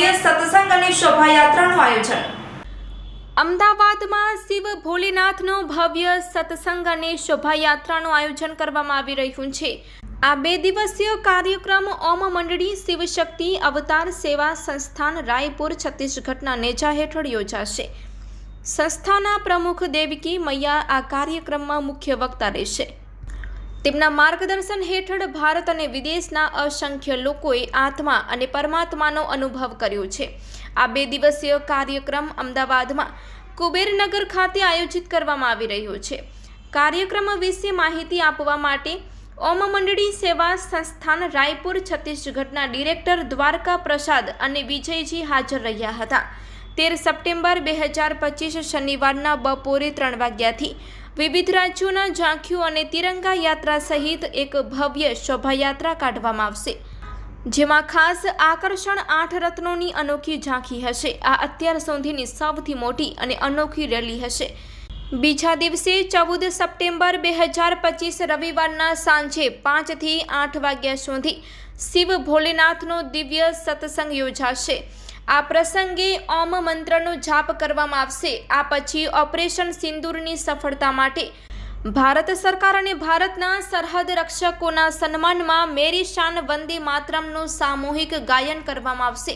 ભવ્ય સત્સંગ અને શોભાયાત્રાનું આયોજન. અમદાવાદમાં શિવ ભોલેનાથનો ભવ્ય સત્સંગ અને શોભાયાત્રાનું આયોજન કરવામાં આવી રહ્યું છે. આ બે દિવસીય કાર્યક્રમ ઓમ મંડળી શિવશક્તિ અવતાર સેવા સંસ્થાન રાયપુર છત્તીસગઢના નેજા હેઠળ યોજાશે. સંસ્થાના પ્રમુખ દેવકી મૈયા આ કાર્યક્રમમાં મુખ્ય વક્તા રહેશે. તેમના માર્ગદર્શન હેઠળ ભારત અને વિદેશના અસંખ્ય લોકોએ આત્મા અને પરમાત્માનો અનુભવ કર્યો છે. આ બે દિવસીય કાર્યક્રમ અમદાવાદમાં કુબેરનગર ખાતે આયોજિત કરવામાં આવી રહ્યો છે. કાર્યક્રમ વિશે માહિતી આપવા માટે ઓમ મંડળી સેવા સંસ્થાન રાયપુર છત્તીસગઢના ડિરેક્ટર દ્વારકા પ્રસાદ અને વિજયજી હાજર રહ્યા હતા. તેર સપ્ટેમ્બર બે હજાર પચીસ શનિવારના બપોરે ત્રણ વાગ્યાથી વિવિધ રાજ્યોના ઝાંખીઓ અને તિરંગા યાત્રા સહિત એક ભવ્ય શોભાયાત્રા કાઢવામાં આવશે, જેમાં ખાસ આકર્ષણ આઠ રત્નોની અનોખી ઝાંખી હશે. આ અત્યાર સુધીની સૌથી મોટી અને અનોખી રેલી હશે. બીજા દિવસે ચૌદ સપ્ટેમ્બર બે હજાર પચીસ રવિવારના સાંજે પાંચથી આઠ વાગ્યા સુધી શિવ ભોલેનાથનો દિવ્ય સત્સંગ યોજાશે. આ પ્રસંગે ઓમ મંત્રનો જાપ કરવામાં આવશે આ પછી ઓપરેશન સિંદૂરની સફળતા માટે ભારત સરકાર અને ભારતના સરહદ રક્ષકોના સન્માનમાં મેરી શાન વંદે માતરમનું સામૂહિક ગાયન કરવામાં આવશે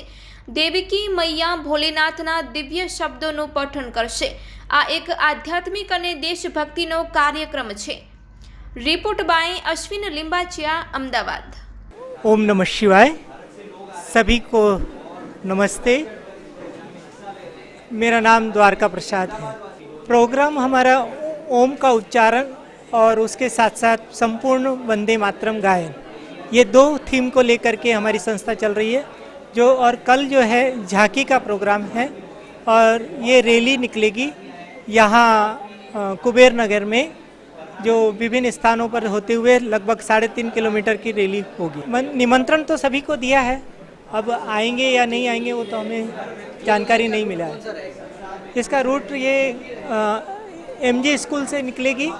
દેવકી મૈયા ભોલેનાથના દિવ્ય શબ્દોનું પઠન કરશે આ એક આધ્યાત્મિક અને દેશભક્તિનો કાર્યક્રમ છે રિપોર્ટ બાય અશ્વિન લિંબાચિયા અમદાવાદ ओम नमः शिवाय सभी को नमस्ते। मेरा नाम द्वारका प्रसाद है। प्रोग्राम हमारा ओम का उच्चारण और उसके साथ साथ संपूर्ण वंदे मातरम गायन। ये दो थीम को लेकर के हमारी संस्था चल रही है, जो और कल जो है झांकी का प्रोग्राम है और ये रैली निकलेगी यहाँ कुबेर नगर में, जो विभिन्न स्थानों पर होते हुए लगभग साढ़े तीन किलोमीटर की रैली होगी। निमंत्रण तो सभी को दिया है अब आएँगे या नहीं आएँगे वो तो हमें जानकारी नहीं मिला है। इसका रूट ये एम जी स्कूल से निकलेगी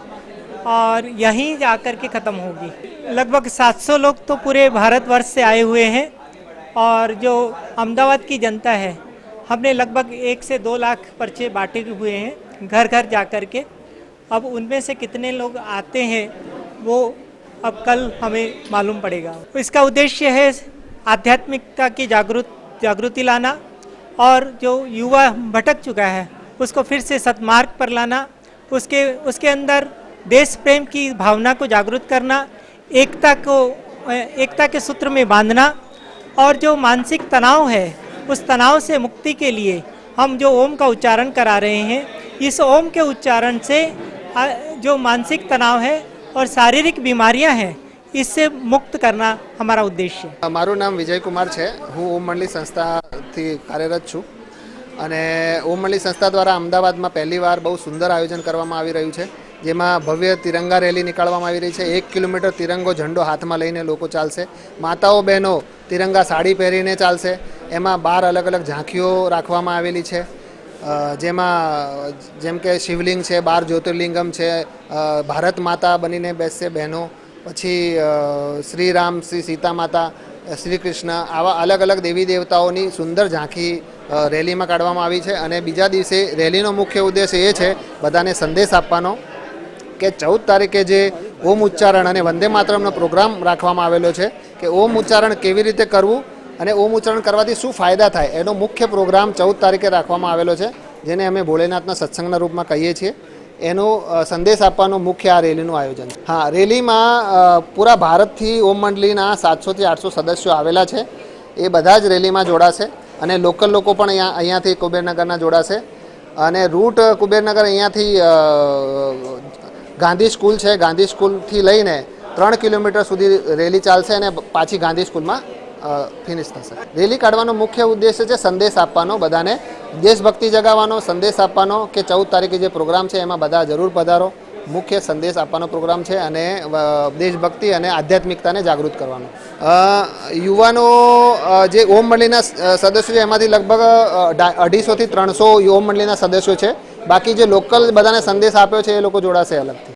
और यहीं जा कर के ख़त्म होगी। लगभग 700 लोग तो पूरे भारतवर्ष से आए हुए हैं और जो अहमदाबाद की जनता है, हमने लगभग एक से दो लाख पर्चे बांटे हुए हैं घर घर जा कर के। अब उनमें से कितने लोग आते हैं, वो अब कल हमें मालूम पड़ेगा। इसका उद्देश्य है आध्यात्मिकता की जागृत, जागृति लाना और जो युवा भटक चुका है, उसको फिर से सतमार्ग पर लाना, उसके उसके अंदर देश प्रेम की भावना को जागृत करना, एकता को, एकता के सूत्र में बांधना और जो मानसिक तनाव है, उस तनाव से मुक्ति के लिए हम जो ओम का उच्चारण करा रहे हैं, इस ओम के उच्चारण से जो मानसिक तनाव है और शारीरिक बीमारियाँ हैं इससे मुक्त करना हमारा उद्देश्य है મારું નામ વિજયકુમાર છે હું ઓમ મંડળી સંસ્થાથી કાર્યરત છું અને ઓમ મંડળી સંસ્થા દ્વારા અમદાવાદમાં પહેલીવાર બહુ સુંદર આયોજન કરવામાં આવી રહ્યું છે જેમાં ભવ્ય તિરંગા રેલી નીકાળવામાં આવી રહી છે એક કિલોમીટર તિરંગો ઝંડો હાથમાં લઈને લોકો ચાલશે માતાઓ બહેનો તિરંગા સાડી પહેરીને ચાલશે એમાં બાર અલગ અલગ ઝાંખીઓ રાખવામાં આવેલી છે અ, જેમાં જેમ કે શિવલિંગ છે બાર જ્યોતિર્લિંગમ છે અ, ભારત માતા બનીને બેસશે બહેનો પછી શ્રી રામ શ્રી સીતા માતા શ્રી કૃષ્ણ આવા અલગ અલગ દેવી દેવતાઓની સુંદર ઝાંખી રેલીમાં કાઢવામાં આવી છે અને બીજા દિવસે રેલીનો મુખ્ય ઉદ્દેશ એ છે બધાને સંદેશ આપવાનો કે ચૌદ તારીખે જે ઓમ ઉચ્ચારણ અને વંદે માતરમનો પ્રોગ્રામ રાખવામાં આવેલો છે કે ઓમ ઉચ્ચારણ કેવી રીતે કરવું અને ઓમ ઉચ્ચારણ કરવાથી શું ફાયદા થાય એનો મુખ્ય પ્રોગ્રામ ચૌદ તારીખે રાખવામાં આવેલો છે જેને અમે ભોલેનાથના સત્સંગના રૂપમાં કહીએ છીએ. એનો સંદેશ આપવાનો મુખ્ય આ રેલીનું આયોજન હા, રેલીમાં પૂરા ભારતથી ઓમ મંડળીના સાતસોથી આઠસો સદસ્યો આવેલા છે. એ બધા જ રેલીમાં જોડાશે અને લોકલ લોકો પણ અહીંયા, અહીંયાથી કુબેરનગરના જોડાશે. અને રૂટ કુબેરનગર અહીંયાથી ગાંધી સ્કૂલ છે. ગાંધી સ્કૂલથી લઈને ત્રણ કિલોમીટર સુધી રેલી ચાલશે અને પાછી ગાંધી સ્કૂલમાં ફિનિશ થશે. રેલી કાઢવાનો મુખ્ય ઉદ્દેશ્ય છે સંદેશ આપવાનો, બધાને દેશભક્તિ જગાવવાનો, સંદેશ આપવાનો કે ચૌદ તારીખે જે પ્રોગ્રામ છે એમાં બધા જરૂર પધારો. મુખ્ય સંદેશ આપવાનો પ્રોગ્રામ છે અને દેશભક્તિ અને આધ્યાત્મિકતાને જાગૃત કરવાનો. યુવાનો જે ઓમ મંડળીના સદસ્યો છે એમાંથી લગભગ અઢીસોથી ત્રણસો ઓમ મંડળીના સદસ્યો છે. બાકી જે લોકલ બધાને સંદેશ આપ્યો છે એ લોકો જોડાશે અલગથી.